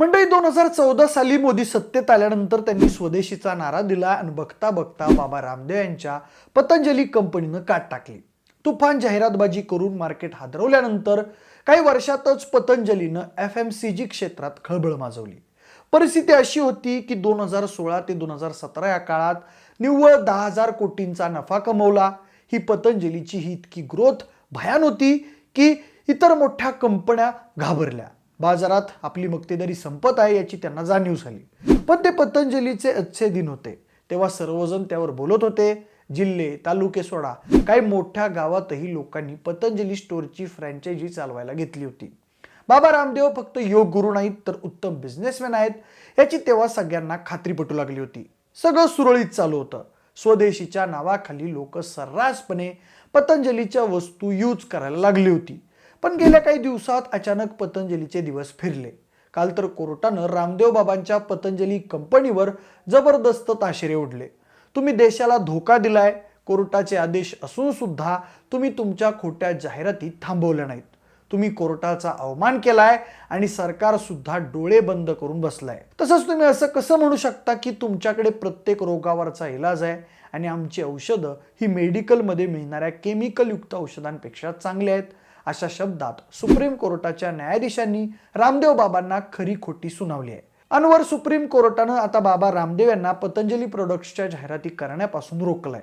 मंडळी दोन हजार चौदा साली मोदी सत्तेत आल्यानंतर त्यांनी स्वदेशीचा नारा दिला आणि बघता बघता बाबा रामदेव यांच्या पतंजली कंपनीनं काट टाकली. तुफान जाहिरातबाजी करून मार्केट हादरवल्यानंतर काही वर्षातच पतंजलीनं एफ एम सी जी क्षेत्रात खळबळ माजवली. परिस्थिती अशी होती की दोन हजार सोळा ते दोन हजार सतरा या काळात निव्वळ दहा हजार कोटींचा नफा कमवला. ही पतंजलीची ही इतकी ग्रोथ भयान होती की इतर मोठ्या कंपन्या घाबरल्या. बाजारात आपली मक्तेदारी संपत आहे याची त्यांना जाणीव झाली. पण ते पतंजलीचे अच्छे दिन होते. तेव्हा सर्वजण त्यावर बोलत होते जिल्हे तालुके सोडा. काही मोठ्या गावातही लोकांनी पतंजली स्टोअरची फ्रँचायझी चालवायला घेतली होती. बाबा रामदेव फक्त योग गुरु नाहीत तर उत्तम बिझनेसमॅन आहेत. याची तेव्हा सगळ्यांना खात्री पटू लागली होती. सगळं सुरळीत चालू होतं. स्वदेशीच्या नावाखाली लोक सर्रासपणे पतंजलीच्या वस्तू यूज करायला लागली होती. पण गेल्या काही दिवसात अचानक पतंजलीचे दिवस फिरले. काल तर कोर्टानं रामदेव बाबांच्या पतंजली कंपनीवर जबरदस्त ताशेरे ओढले. तुम्ही देशाला धोका दिलाय कोर्टाचे आदेश असून सुद्धा तुम्ही तुमच्या खोट्या जाहिराती थांबवल्या नाहीत. तुम्ही कोर्टाचा अवमान केलाय आणि सरकार सुद्धा डोळे बंद करून बसलाय. तसंच तुम्ही असं कसं म्हणू शकता की तुमच्याकडे प्रत्येक रोगावरचा इलाज आहे आणि आमची औषधं ही मेडिकलमध्ये मिळणाऱ्या केमिकलयुक्त औषधांपेक्षा चांगली आहेत? अशा शब्दात सुप्रीम कोर्टाच्या न्यायाधीशांनी रामदेव बाबांना खरी खोटी सुनावली आहे. अनवर सुप्रीम कोर्टानं आता बाबा रामदेव यांना पतंजली प्रोडक्ट्सच्या जाहिराती करण्यापासून रोखलंय.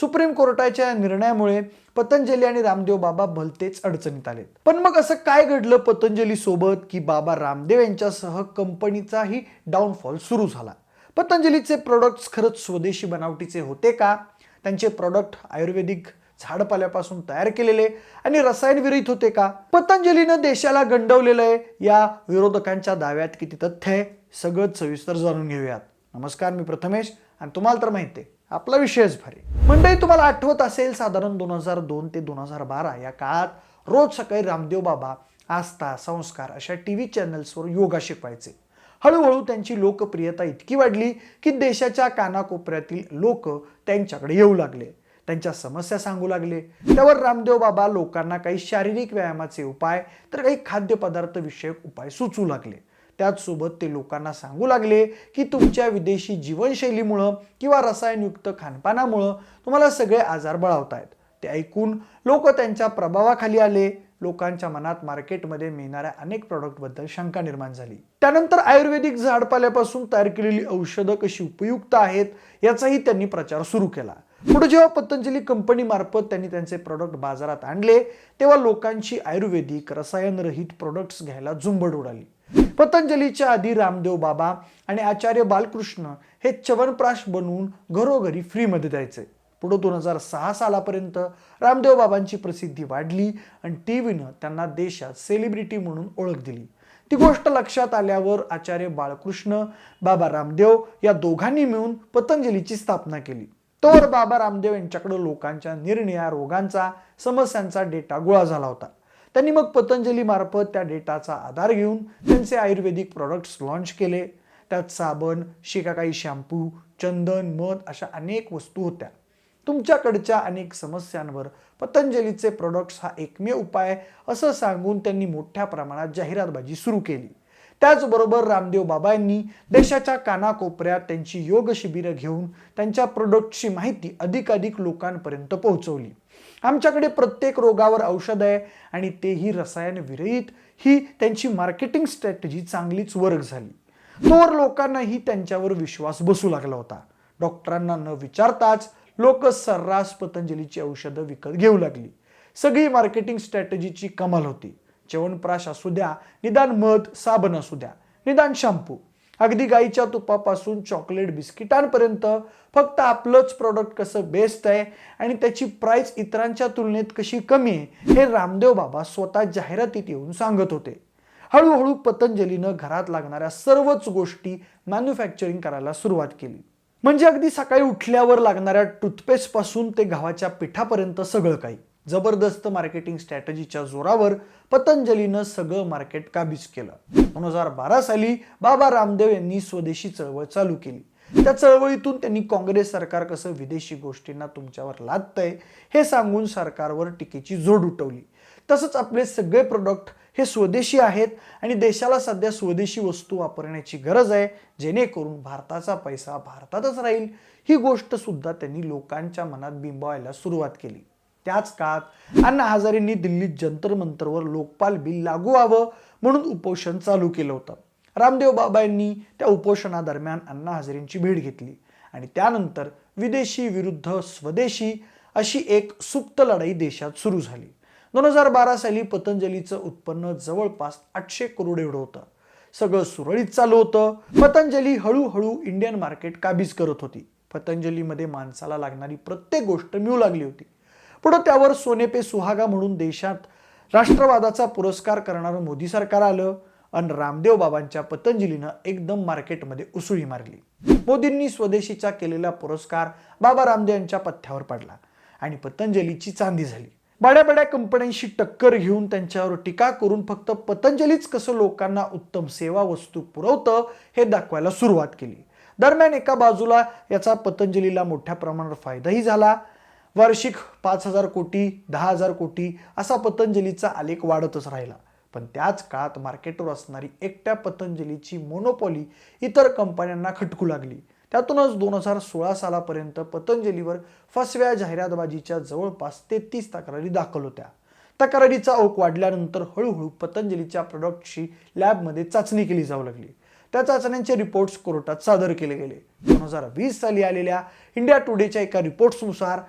सुप्रीम कोर्टाच्या निर्णयामुळे पतंजली आणि रामदेव बाबा भलतेच अडचणीत आलेत. पण मग असं काय घडलं पतंजली सोबत की बाबा रामदेव यांच्यासह कंपनीचाही डाऊनफॉल सुरू झाला? पतंजलीचे प्रोडक्ट्स खरंच स्वदेशी बनावटीचे होते का? त्यांचे प्रोडक्ट आयुर्वेदिक झाडपाल्यापासून तयार केलेले आणि रसायन विरहित होते का? पतंजलीनं देशाला गंडवलेलं आहे. या विरोधकांच्या दाव्यात किती तथ्य आहे सगळं सविस्तर जाणून घेऊयात. नमस्कार मी प्रथमेश आणि तुम्हाला तर माहिती आहे आपला विषयच भारी. मंडळी तुम्हाला आठवत असेल साधारण दोन हजार दोन ते दोन हजार बारा या काळात रोज सकाळी रामदेव बाबा आस्था संस्कार अशा टी व्ही चॅनल्सवर योगा शिकवायचे. हळूहळू त्यांची लोकप्रियता इतकी वाढली की देशाच्या कानाकोपऱ्यातील लोक त्यांच्याकडे येऊ लागले. त्यांच्या समस्या सांगू लागले. त्यावर रामदेव बाबा लोकांना काही शारीरिक व्यायामाचे उपाय तर काही खाद्यपदार्थ विषयक उपाय सुचू लागले. त्याचसोबत ते लोकांना सांगू लागले की तुमच्या विदेशी जीवनशैलीमुळं किंवा रसायनयुक्त खानपानामुळं तुम्हाला सगळे आजार बळावतायत. आहेत ते ऐकून लोक त्यांच्या प्रभावाखाली आले. लोकांच्या मनात मार्केटमध्ये मिळणाऱ्या अनेक प्रॉडक्टबद्दल शंका निर्माण झाली. त्यानंतर आयुर्वेदिक झाडपाल्यापासून तयार केलेली औषधं कशी उपयुक्त आहेत याचाही त्यांनी प्रचार सुरू केला. पुढे जेव्हा पतंजली कंपनीमार्फत त्यांनी त्यांचे प्रॉडक्ट बाजारात आणले तेव्हा लोकांची आयुर्वेदिक रसायनरहित प्रोडक्ट्स घ्यायला झुंबड उडाली. पतंजलीच्या आधी रामदेव बाबा आणि आचार्य बालकृष्ण हे च्यवनप्राश बनवून घरोघरी फ्रीमध्ये द्यायचे. पुढे दोन हजार सहा सालापर्यंत रामदेव बाबांची प्रसिद्धी वाढली आणि टी व्हीनं त्यांना देशात सेलिब्रिटी म्हणून ओळख दिली. ती गोष्ट लक्षात आल्यावर आचार्य बाळकृष्ण बाबा रामदेव या दोघांनी मिळून पतंजलीची स्थापना केली. तर बाबा रामदेव यांच्याकडे लोकांच्या निर्णया रोगांचा समस्यांचा डेटा गोळा झाला होता. त्यांनी मग पतंजली मार्फत त्या डेटाचा आधार घेऊन त्यांचे आयुर्वेदिक प्रॉडक्ट्स लॉन्च केले. त्यात साबण शिकाकाई शॅम्पू चंदन मध अशा अनेक वस्तू होत्या. तुमच्याकडच्या अनेक समस्यांवर पतंजलीचे प्रोडक्ट्स हा एकमेव उपाय असं सांगून त्यांनी मोठ्या प्रमाणात जाहिरातबाजी सुरू केली. त्याचबरोबर रामदेव बाबा यांनी देशाच्या कानाकोपऱ्यात त्यांची योग शिबिरं घेऊन त्यांच्या प्रोडक्टची माहिती अधिकाधिक लोकांपर्यंत पोहोचवली. आमच्याकडे प्रत्येक रोगावर औषध आहे आणि तेही रसायन विरहित. ही त्यांची मार्केटिंग स्ट्रॅटेजी चांगलीच वर्ग झाली. तोवर लोकांनाही त्यांच्यावर विश्वास बसू लागला होता. डॉक्टरांना न विचारताच लोक सर्रास पतंजलीची औषधं विकत घेऊ लागली. सगळी मार्केटिंग स्ट्रॅटेजीची कमाल होती. च्यवनप्राश असू द्या निदान मध साबण असू द्या निदान शॅम्पू अगदी गाईच्या तुपापासून चॉकलेट बिस्किटांपर्यंत फक्त आपलंच प्रॉडक्ट कसं बेस्ट आहे आणि त्याची प्राइस इतरांच्या तुलनेत कशी कमी आहे हे रामदेव बाबा स्वतः जाहिरातीत येऊन सांगत होते. हळूहळू पतंजलीनं घरात लागणाऱ्या सर्वच गोष्टी मॅन्युफॅक्चरिंग करायला सुरुवात केली. म्हणजे अगदी सकाळी उठल्यावर लागणाऱ्या टूथपेस्टपासून ते गव्हाच्या पिठापर्यंत सगळं काही. जबरदस्त मार्केटिंग स्ट्रॅटेजीच्या जोरावर पतंजलीनं सगळं मार्केट काबीज केलं. दोन हजार बारा साली बाबा रामदेव यांनी स्वदेशी चळवळ चालू केली. त्या चळवळीतून त्यांनी काँग्रेस सरकार कसं विदेशी गोष्टींना तुमच्यावर लादतंय हे सांगून सरकारवर टीकेची जोड उठवली. तसंच आपले सगळे प्रोडक्ट हे स्वदेशी आहेत आणि देशाला सध्या स्वदेशी वस्तू वापरण्याची गरज आहे जेणेकरून भारताचा पैसा भारतातच राहील ही गोष्ट सुद्धा त्यांनी लोकांच्या मनात बिंबवायला सुरुवात केली. त्याच काळात अण्णा हजारेंनी दिल्लीत जंतर मंतरवर लोकपाल बिल लागू व्हावं म्हणून उपोषण चालू केलं होतं. रामदेव बाबा यांनी त्या उपोषणादरम्यान अण्णा हजारेंची भेट घेतली आणि त्यानंतर विदेशी विरुद्ध स्वदेशी अशी एक सुप्त लढाई देशात सुरू झाली. दोन हजार बारा साली पतंजलीचं उत्पन्न जवळपास आठशे करोड एवढं होतं. सगळं सुरळीत चालू होतं. पतंजली हळूहळू इंडियन मार्केट काबीज करत होती. पतंजलीमध्ये माणसाला लागणारी प्रत्येक गोष्ट मिळू लागली होती. पुढं त्यावर सोने पे सुहागा म्हणून देशात राष्ट्रवादाचा पुरस्कार करणारं मोदी सरकार आलं आणि रामदेव बाबांच्या पतंजलीनं एकदम मार्केटमध्ये उसळी मारली. मोदींनी स्वदेशीचा केलेला पुरस्कार बाबा रामदेव यांच्या पथ्यावर पडला आणि पतंजलीची चांदी झाली. बड्या बड्या कंपन्यांशी टक्कर घेऊन त्यांच्यावर टीका करून फक्त पतंजलीच कसं लोकांना उत्तम सेवा वस्तू पुरवतं हे दाखवायला सुरुवात केली. दरम्यान एका बाजूला याचा पतंजलीला मोठ्या प्रमाणावर फायदाही झाला वार्षिक पाच हजार कोटी दहा हजार कोटी असा पतंजलीचा आलेख वाढतच राहिला. पण त्याच काळात मार्केटवर असणारी एकट्या पतंजलीची मोनोपॉली इतर कंपन्यांना खटकू लागली. त्यातूनच दोन हजार सोळा सालापर्यंत पतंजलीवर फसव्या जाहिरातबाजीच्या जवळपास तेहतीस तक्रारी दाखल होत्या. तक्रारीचा ओक वाढल्यानंतर हळूहळू पतंजलीच्या प्रॉडक्टची लॅबमध्ये चाचणी केली जाऊ लागली. त्या चाचण्यांचे रिपोर्ट्स कोर्टात सादर केले गेले. दोन हजार वीस साली आलेल्या इंडिया टुडेच्या एका रिपोर्ट्सनुसार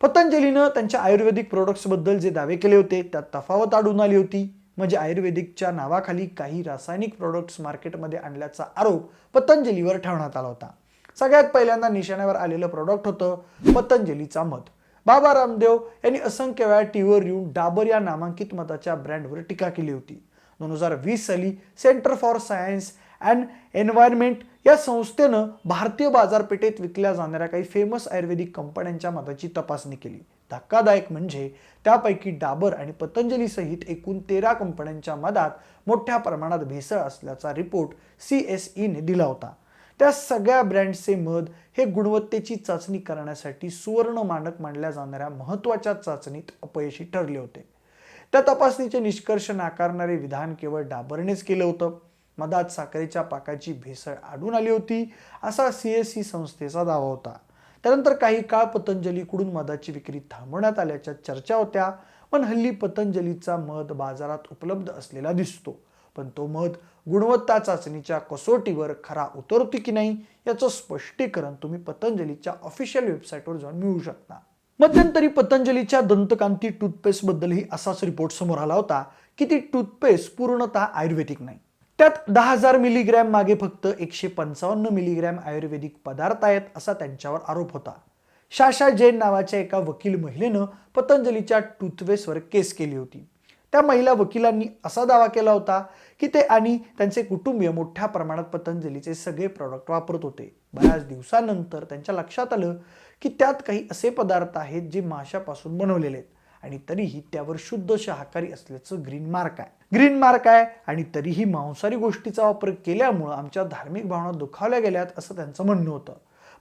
पतंजलीनं त्यांच्या आयुर्वेदिक प्रोडक्ट्सबद्दल जे दावे केले होते त्यात तफावत आढळून आली होती. म्हणजे आयुर्वेदिकच्या नावाखाली काही रासायनिक प्रोडक्ट्स मार्केटमध्ये आणल्याचा आरोप पतंजलीवर ठेवण्यात आला होता. सगळ्यात पहिल्यांदा निशाण्यावर आलेलं प्रोडक्ट होतं पतंजलीचा मध. बाबा रामदेव यांनी असंख्य वेळा टीव्हीवर येऊन डाबर या नामांकित मताच्या ब्रँडवर टीका केली होती. दोन हजार वीस साली centre for science and environment या संस्थेनं भारतीय बाजारपेठेत विकल्या जाणाऱ्या काही फेमस आयुर्वेदिक कंपन्यांच्या मधाची तपासणी केली. धक्कादायक म्हणजे त्यापैकी डाबर आणि पतंजली सहित एकूण तेरा कंपन्यांच्या मधात मोठ्या प्रमाणात भेसळ असल्याचा रिपोर्ट सी एस ईने दिला होता. त्या सगळ्या ब्रँडचे मध हे गुणवत्तेची चाचणी करण्यासाठी सुवर्ण मानक मानल्या जाणाऱ्या महत्त्वाच्या चाचणीत अपयशी ठरले होते. त्या तपासणीचे निष्कर्ष नाकारणारे विधान केवळ डाबरनेच केलं होतं. मधात साखरेच्या पाकाची भेसळ आढळून आली होती असा सी एस सी संस्थेचा दावा होता. त्यानंतर काही काळ पतंजलीकडून मधाची विक्री थांबवण्यात आल्याच्या चर्चा होत्या पण हल्ली पतंजलीचा मध बाजारात उपलब्ध असलेला दिसतो. पण तो मध गुणवत्ता चाचणीच्या कसोटीवर खरा उतरतो की नाही याचं स्पष्टीकरण तुम्ही पतंजलीच्या ऑफिशियल वेबसाईटवर जाऊन मिळू शकता. मध्यंतरी पतंजलीच्या दंतकांती टूथपेस्टबद्दलही असाच रिपोर्ट समोर आला होता की ती टूथपेस्ट पूर्णतः आयुर्वेदिक नाही. त्यात दहा हजार मिलीग्रॅम मागे फक्त एकशे पंचावन्न मिलीग्रॅम आयुर्वेदिक पदार्थ आहेत असा त्यांच्यावर आरोप होता. शाशा जैन नावाच्या एका वकील महिलेनं पतंजलीच्या टूथवेसवर केस केली होती. त्या महिला वकिलांनी असा दावा केला होता की ते आणि त्यांचे कुटुंबीय मोठ्या प्रमाणात पतंजलीचे सगळे प्रॉडक्ट वापरत होते. बऱ्याच दिवसानंतर त्यांच्या लक्षात आलं की त्यात काही असे पदार्थ आहेत जे माशापासून बनवलेले आहेत आणि तरीही त्यावर शुद्ध शाकाहारी असल्याचं ग्रीन मार्क आहे. ग्रीन मार्क आहे आणि तरीही मांसाहारी गोष्टीचा वापर केल्यामुळं आमच्या धार्मिक भावना दुखावल्या गेल्यात असं त्यांचं म्हणणं होतं.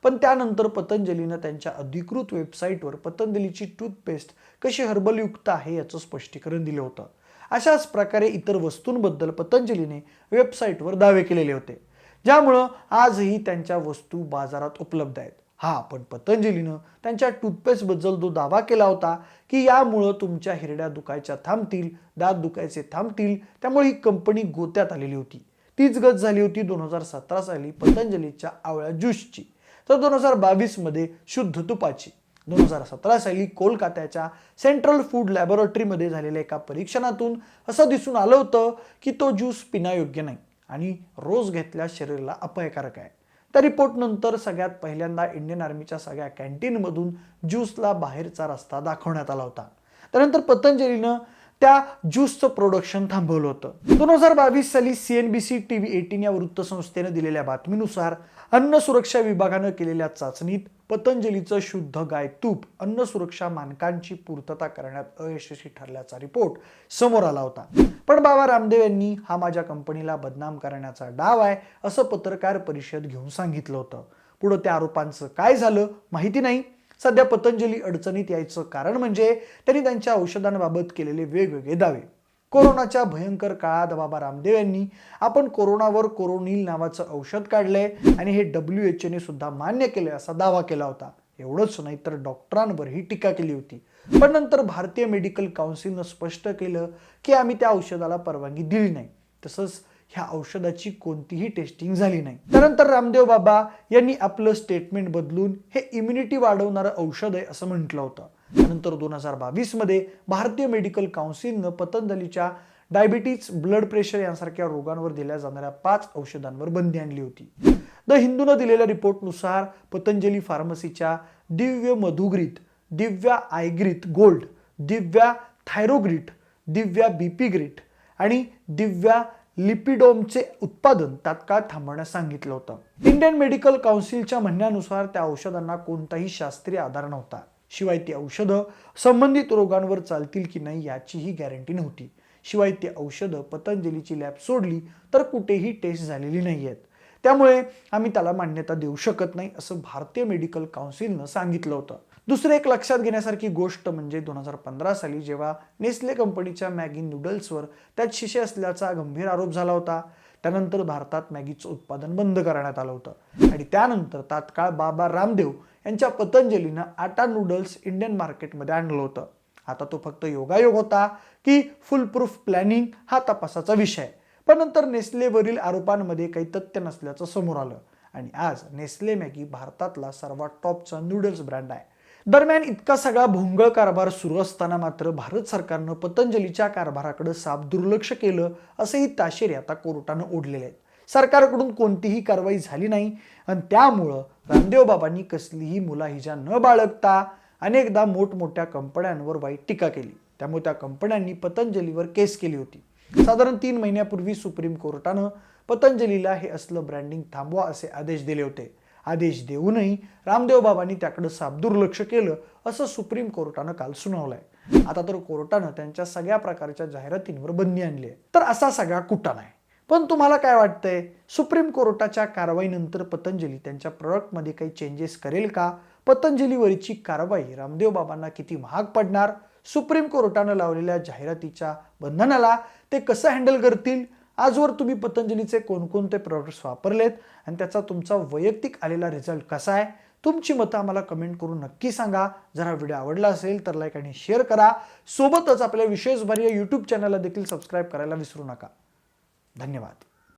पण त्यानंतर पतंजलीनं त्यांच्या अधिकृत वेबसाईटवर पतंजलीची टूथपेस्ट कशी हर्बलयुक्त आहे याचं स्पष्टीकरण दिलं होतं. अशाच प्रकारे इतर वस्तूंबद्दल पतंजलीने वेबसाईटवर दावे केलेले होते. ज्यामुळं आजही त्यांच्या वस्तू बाजारात उपलब्ध आहेत. हा पण पतंजलीनं त्यांच्या टूथपेस्टबद्दल जो दावा केला होता की यामुळं तुमच्या हिरड्या दुखायच्या थांबतील दात दुखायचे थांबतील त्यामुळे ही कंपनी गोत्यात आलेली होती. तीच गत झाली होती दोन हजार सतरा साली पतंजलीच्या आवळ्या ज्यूसची. तर दोन हजार बावीसमध्ये शुद्ध तुपाची. दोन हजार सतरा साली कोलकात्याच्या सेंट्रल फूड लॅबोरेटरीमध्ये झालेल्या एका परीक्षणातून असं दिसून आलं होतं की तो ज्यूस पिण्यायोग्य नाही आणि रोज घेतल्या शरीराला अपायकारक आहे. त्या रिपोर्ट नंतर सगळ्यात पहिल्यांदा इंडियन आर्मीच्या सगळ्या कॅन्टीनमधून ज्यूसला बाहेरचा रस्ता दाखवण्यात आला होता. त्यानंतर पतंजलीनं त्या ज्यूसचं प्रोडक्शन थांबवलं होतं. दोन हजार बावीस साली सीएनबीसी टीव्ही एटीन या वृत्तसंस्थेनं दिलेल्या बातमीनुसार अन्न सुरक्षा विभागानं केलेल्या चाचणीत पतंजलीचं शुद्ध गाय तूप अन्न सुरक्षा मानकांची पूर्तता करण्यात अयशस्वी ठरल्याचा रिपोर्ट समोर आला होता. पण बाबा रामदेव यांनी हा माझ्या कंपनीला बदनाम करण्याचा डाव आहे असं पत्रकार परिषद घेऊन सांगितलं होतं. पुढं त्या आरोपांचं काय झालं माहिती नाही. सध्या पतंजली अडचणीत यायचं कारण म्हणजे त्यांनी त्यांच्या औषधांबाबत केलेले वेगवेगळे दावे. कोरोनाच्या भयंकर काळात बाबा रामदेव यांनी आपण कोरोनावर कोरोनिल नावाचं औषध काढलंय आणि हे डब्ल्यू एच ने सुद्धा मान्य केले असा दावा केला होता. एवढंच नाही तर डॉक्टरांवरही टीका केली होती. पण नंतर भारतीय मेडिकल काउन्सिलनं स्पष्ट केलं की आम्ही त्या औषधाला परवानगी दिली नाही. तसंच ह्या औषधाची कोणतीही टेस्टिंग झाली नाही. त्यानंतर रामदेव बाबा यांनी आपलं स्टेटमेंट बदलून हे इम्युनिटी वाढवणारं औषध आहे असं म्हटलं होतं. त्यानंतर दोन हजार बावीसमध्ये भारतीय मेडिकल काउन्सिलनं पतंजलीच्या डायबिटीज ब्लड प्रेशर यांसारख्या रोगांवर दिल्या जाणाऱ्या पाच औषधांवर बंदी आणली होती. द हिंदूनं दिलेल्या रिपोर्टनुसार Patanjali फार्मसीच्या Divya Madhugrit Divya Eyegrit gold Divya Thyrogrit Divya BP grit आणि दिव्या लिपिडोमचे उत्पादन तात्काळ थांबवण्यास सांगितलं होतं. इंडियन मेडिकल काउन्सिलच्या म्हणण्यानुसार त्या औषधांना कोणताही शास्त्रीय आधार नव्हता. शिवाय ती औषधं संबंधित रोगांवर चालतील की नाही याचीही गॅरंटी नव्हती. शिवाय ती औषधं पतंजलीची लॅब सोडली तर कुठेही टेस्ट झालेली नाही आहेत त्यामुळे आम्ही त्याला मान्यता देऊ शकत नाही असं भारतीय मेडिकल काउन्सिलनं सांगितलं होतं. दुसरं एक लक्षात घेण्यासारखी गोष्ट म्हणजे दोन हजार पंधरा साली जेव्हा नेस्ले कंपनीच्या मॅगी नूडल्सवर त्यात शिशे असल्याचा गंभीर आरोप झाला होता. त्यानंतर भारतात मॅगीचं उत्पादन बंद करण्यात आलं होतं. आणि त्यानंतर तात्काळ बाबा रामदेव यांच्या पतंजलीनं आटा नूडल्स इंडियन मार्केटमध्ये आणलं होतं. आता तो फक्त योगायोग होता की फुल प्रूफ प्लॅनिंग हा तपासाचा विषय. पण नंतर नेस्लेवरील आरोपांमध्ये काही तथ्य नसल्याचं समोर आलं. आणि आज नेस्ले मॅगी भारतातला सर्वात टॉपचा नूडल्स ब्रँड आहे. दरम्यान इतका सगळा भोंगळ कारभार सुरू असताना मात्र भारत सरकारनं पतंजलीच्या कारभाराकडे साफ दुर्लक्ष केलं असेही ताशेरे आता कोर्टानं ओढलेले आहेत. सरकारकडून कोणतीही कारवाई झाली नाही आणि त्यामुळं रामदेव बाबांनी कसलीही मुलाहिजा न बाळगता अनेकदा मोठमोठ्या कंपन्यांवर वाईट टीका केली. त्यामुळे त्या कंपन्यांनी पतंजलीवर केस केली होती. साधारण तीन महिन्यापूर्वी सुप्रीम कोर्टानं पतंजलीला हे असलं ब्रँडिंग थांबवा असे आदेश दिले होते. आदेश देऊनही रामदेव बाबांनी त्याकडे साफ दुर्लक्ष केलं असं सुप्रीम कोर्टानं काल सुनावलंय. आता तर कोर्टानं त्यांच्या सगळ्या प्रकारच्या जाहिरातींवर बंदी आणली आहे. तर असा सगळा कुठं नाही. पण तुम्हाला काय वाटतंय? सुप्रीम कोर्टाच्या कारवाईनंतर पतंजली त्यांच्या प्रोडक्टमध्ये काही चेंजेस करेल का? पतंजलीवरची कारवाई रामदेव बाबांना किती महाग पडणार? सुप्रीम कोर्टानं लावलेल्या जाहिरातीच्या बंधनाला ते कसं हँडल करतील? आजवर तुम्ही पतंजलीचे कोणकोणते प्रॉडक्ट्स वापरलेत आणि त्याचा तुमचा वैयक्तिक आलेला रिझल्ट कसा आहे तुमची मतं आम्हाला कमेंट करून नक्की सांगा. जर हा व्हिडिओ आवडला असेल तर लाईक आणि शेअर करा. सोबतच आपल्या विशेष या यूट्यूब चॅनलला देखील सबस्क्राईब करायला विसरू नका. धन्यवाद.